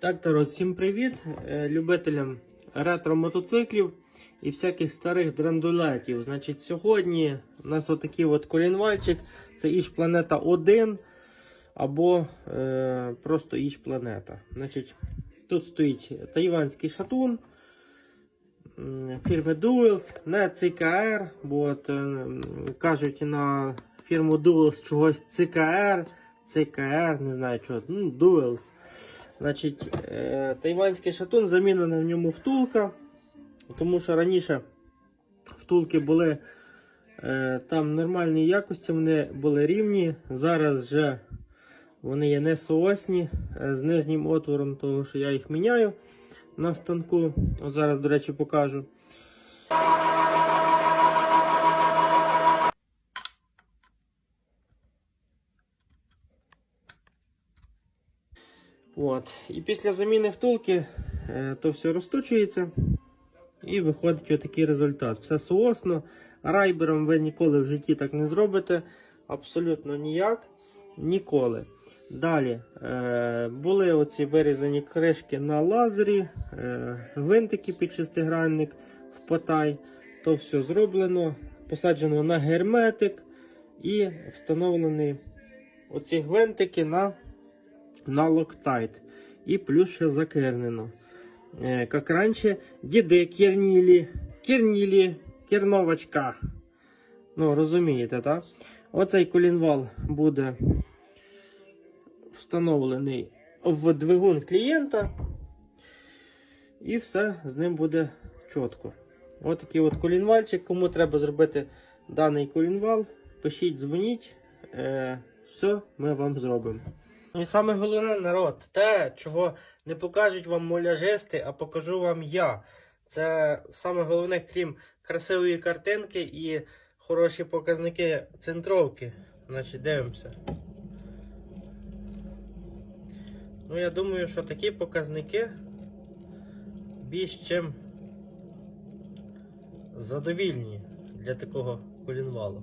Так, народ, всім привіт е, любителям ретро-мотоциклів і всяких старих драндулетів. Значить, сьогодні у нас отакий от колінвальчик. Це Іж Планета 1 або е, просто Іж Планета. Значить, тут стоїть тайванський шатун фірми Duels, не CKR, бо от, е, кажуть на фірму Duels чогось CKR, CKR, не знаю чого, ну, Duels. Значить, е, тайванський шатун замінена в ньому втулка, тому що раніше втулки були е, там нормальної якості, вони були рівні. Зараз вже вони є несоосні е, з нижнім отвором, того що я їх міняю на станку. От зараз, до речі, покажу. От. І після заміни втулки е, то все розточується і виходить отакий результат. Все соосно. Райбером ви ніколи в житті так не зробите. Абсолютно ніяк. Ніколи. Далі е, були оці вирізані кришки на лазері, е, гвинтики під шестигранник в потай. То все зроблено, посаджено на герметик і встановлені оці гвинтики на на локтайт. І плюс ще закернено. Е, как раньше діди керніли, керніли, керновочка. Ну, розумієте, так? Оцей колінвал буде встановлений в двигун клієнта. І все з ним буде чітко. Ось такий от колінвальчик. Кому треба зробити даний колінвал, пишіть, дзвоніть. Е, все ми вам зробимо. І саме головне народ, те, чого не покажуть вам моляжисти, а покажу вам я. Це саме головне, крім красивої картинки і хороші показники центровки. Значить, дивимося. Ну, я думаю, що такі показники більш чим задовільні для такого колінвалу.